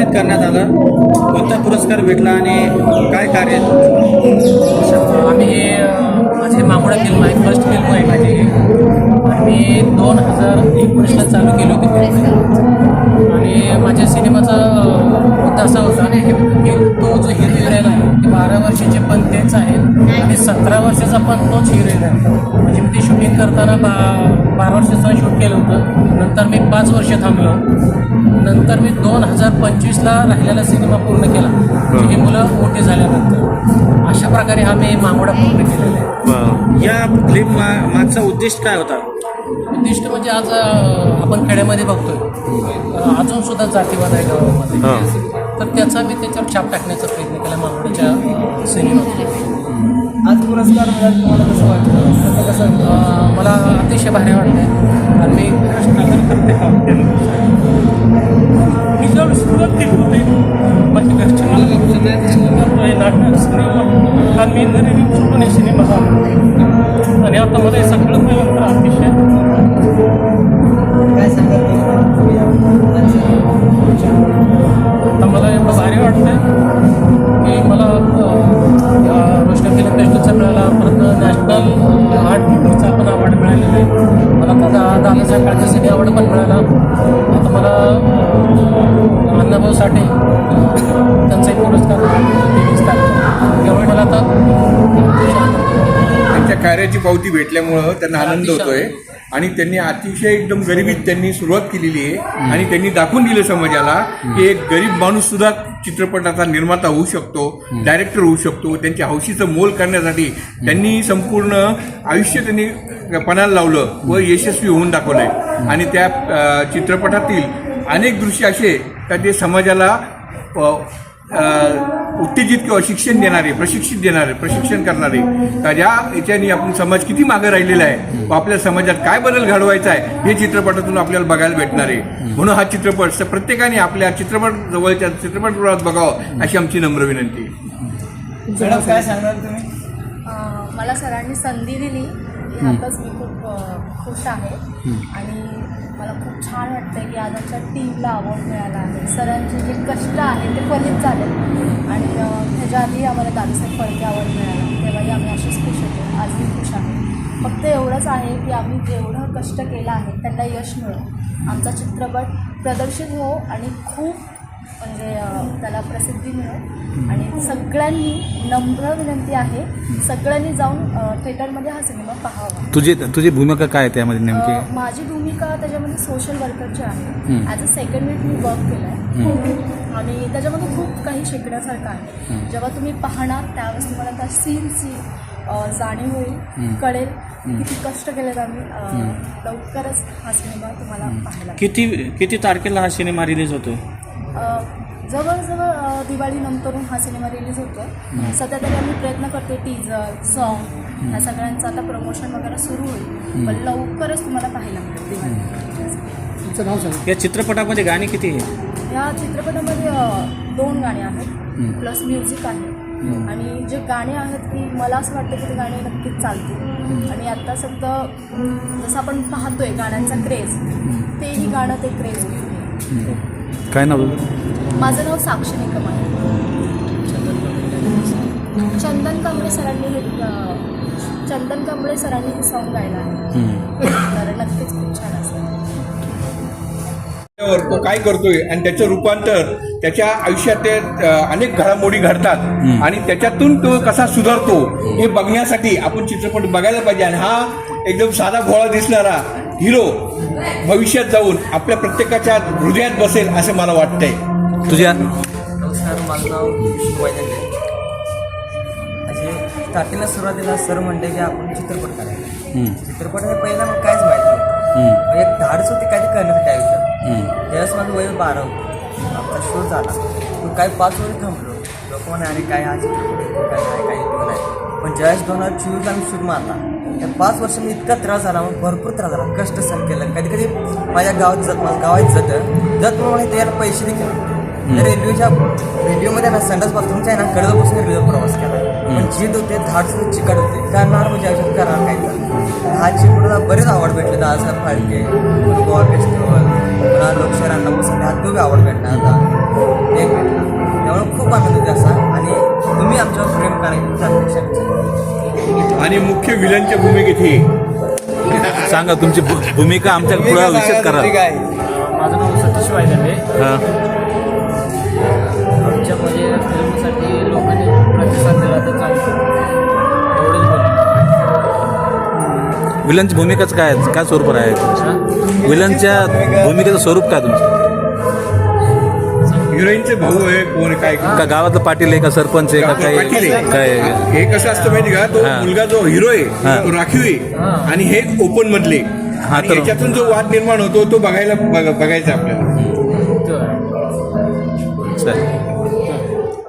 सन्मानित करण्यात आलं. कोणता पुरस्कार भेटला आणि काय कार्य आम्ही माझी अ, माझे फिल्म आहे. फर्स्ट फिल्म आहे माझी. आम्ही मी दोन हजार एकोणीसला चालू केली होती फिल्म आणि माझ्या सिनेमाचा मुद्दा असा होता की तो जो हिरो हिरोईन आहे ते बारा वर्षाचे पण तेच आहेत आणि सतरा वर्षाचा पण तोच हिरोईन आहे. ते शूटिंग करताना बा बारा वर्षाचं शूट केलं होतं. नंतर मी पाच वर्ष थांबलो. नंतर मी दोन हजार पंचवीसला राहिलेला सिनेमा पूर्ण केला. म्हणजे ही मुलं मोठी झाल्यानंतर. अशा प्रकारे हा मी मामोडा पूर्ण केलेला आहे. या फिल्म मागचा उद्देश काय होता? उद्दिष्ट म्हणजे आज आपण खेड्यामध्ये बघतोय. अजून सुद्धा जातीवाद आहे गावामध्ये. तर त्याचा मी त्याच्यावर छाप टाकण्याचा प्रयत्न केला मामोड्याच्या सिनेमात आज पुरस्कार मिळाला तुम्हाला कसं वाटतं? कसं मला अतिशय भारी वाटते आणि मी कृष्णागर करते. मी जेव्हा सुरुवात केली होती माझ्या घरचे मला नाटक सिनेमा कारण मी सिनेमा आणि आता मला हे सगळं फाळके सिने अवॉर्ड पण मिळाला आता मला अण्णाभाऊ साठे एक पुरस्कार तेवीस तारीख त्यामुळे मला आता त्यांच्या कार्याची पावती भेटल्यामुळं त्यांना आनंद होतोय. आणि त्यांनी अतिशय एकदम गरिबीत त्यांनी सुरुवात केलेली आहे. आणि त्यांनी दाखवून दिलं समाजाला की एक गरीब माणूस सुद्धा चित्रपटाचा निर्माता होऊ शकतो डायरेक्टर होऊ शकतो त्यांच्या हौशीचं मोल करण्यासाठी त्यांनी संपूर्ण आयुष्य त्यांनी पणाला लावलं व यशस्वी होऊन दाखवलंय. आणि त्या चित्रपटातील अनेक दृश्य असे का ते समाजाला प- उत्तेजित किंवा शिक्षण देणारे प्रशिक्षित देणारे प्रशिक्षण करणारे तर या याच्याने आपण समाज किती मागे राहिलेला आहे? व आपल्या समाजात काय बदल घडवायचा आहे? हे चित्रपटातून आपल्याला बघायला भेटणार आहे. म्हणून हा चित्रपट प्रत्येकाने आपल्या चित्रपट जवळच्या चित्रपटगृहात बघावं अशी आमची नम्र विनंती आहे. मॅडम काय सांगणार तुम्ही? अं, मला सरांनी संधी दिली. मी खूप खुश आहे. आणि मला खूप छान वाटतं की आज आमच्या टीमला अवॉर्ड मिळाला आहे. सरांचे जे कष्ट आहे ते फलित झाले. आणि त्याच्या ह्याच्या आधी आम्हाला दादासाहेब फळके अवॉर्ड मिळाला. तेव्हाही आम्ही असेच खुश होतो. आजही खुश आहे. फक्त एवढंच आहे की आम्ही जेवढं कष्ट केलं आहे त्यांना यश मिळो. आमचा चित्रपट प्रदर्शित हो आणि खूप म्हणजे त्याला प्रसिद्धी मिळो. आणि सगळ्यांनी नम्र विनंती आहे सगळ्यांनी जाऊन थिएटरमध्ये हा सिनेमा पाहावा. तुझी तुझी भूमिका काय आहे त्यामध्ये नेमकी? माझी भूमिका त्याच्यामध्ये सोशल वर्करची आहे. ॲज अ सेकंड वीक मी वर्क केलं आहे आणि त्याच्यामध्ये खूप काही शिकण्यासारखं आहे. जेव्हा तुम्ही पाहणार त्यावेळेस तुम्हाला त्या सीनची जाणीव होईल कळेल किती कष्ट केलेत आम्ही. लवकरच हा सिनेमा तुम्हाला पाहायला मिळेल. किती किती तारखेला हा सिनेमा रिलीज होतोय? अ, जवळजवळ दिवाळीनंतरून हा सिनेमा रिलीज होतो सध्या तरी आम्ही प्रयत्न करते टीजर सॉन्ग ह्या सगळ्यांचं आता प्रमोशन वगैरे सुरू होईल. पण लवकरच तुम्हाला पाहायला मिळेल दिवाळी तुमचं नाव सांगा. या चित्रपटामध्ये गाणी किती आहे या चित्रपटामध्ये दोन गाणी आहेत. प्लस म्युझिक आहे. आणि जे गाणे आहेत की मला असं वाटतं की ते गाणे नक्कीच चालतील. आणि आता सध्या जसं आपण पाहतोय गाण्यांचा क्रेज तेही गाणं ते क्रेज काय नाव? माझं नाव साक्षी निकम आहे. चंदन कांबळे सरांनी हे चंदन कांबळे सरांनी हे सॉन्ग गायलं आहे. तर नक्कीच खूप छान असेल तो काय करतोय आणि त्याचं रूपांतर त्याच्या आयुष्यात अनेक घडामोडी घडतात. आणि त्याच्यातून तो कसा सुधारतो हे बघण्यासाठी आपण चित्रपट बघायला पाहिजे. आणि हा एकदम साधा भोळा दिसणारा हिरो भविष्यात जाऊन आपल्या प्रत्येकाच्या हृदयात बसेल असं मला वाटतंय. तुझ्या नमस्कार माझं नाव विष्णू वैद्य असे स्टार्टिंगला सुरुवातीला सर म्हणले की आपण चित्रपट करायचा चित्रपट हे पहिला मग कायच माहिती एक धाडस होती काय करण्यासाठी आयुष्यात त्यावेळेस माझं वय बारा होतं. आपला शो झाला. मग काही पाच वर्ष थांबलो. लोक म्हणे अरे काय हा चित्रपट येतो काय नाही काय येतो नाही. पण ज्यावेळेस दोन हजार चोवीसला मी शूट मारला त्या पाच वर्ष मी इतका त्रास झाला मग भरपूर त्रास झाला कष्ट सहन केलं. कधी कधी माझ्या गावात जत माझ्या गावात जत जत म्हणून त्याला पैसे देखील रेल्वेच्या रेल्वेमध्ये ना संडास बाथरूमच्या आहे ना कडवपासून रेल्वे प्रवास केला. पण जीत होते धाड सुद्धा चिकट होते. करणार म्हणजे आयुष्यात करणार काय तर हा चित्रपटाला बरेच आवड भेटले दादासाहेब फाळके गोवा फेस्टिवल पुन्हा लोकशाही अण्णाभाऊ हा तो बी आवड भेटला आता. एक भेटला त्यामुळे खूप आनंद होते असा. आणि तुम्ही आमच्यावर प्रेम करायचं अपेक्षा. आणि मुख्य विलनच्या भूमिकेत हे. सांगा तुमची भू- भूमिका आमच्या पुढे विषय करा. माझं नाव सतीश वायदंडे. हां. आमच्या म्हणजे फिल्मसाठी लोकांनी प्रतिसाद दिला तर चांगलं एवढंच बोलतो विलनची भूमिकाच काय आहे? काय स्वरूप आहे विलनच्या भूमिकेचं स्वरूप काय तुमचं? हिरोईनचे भाऊ आहे कोण काय का गावातलं पाटील आहे का सरपंच आहे का पाटील काय? आहे. काय? हे कसं असतं माहिती का? तो हा. मुलगा जो हिरो आहे. तो राखीव आहे. आणि हे ओपन मधले. हा, आणि तर- याच्यातून जो वाद निर्माण होतो तो बघायला बघ- बघायचा आपल्याला.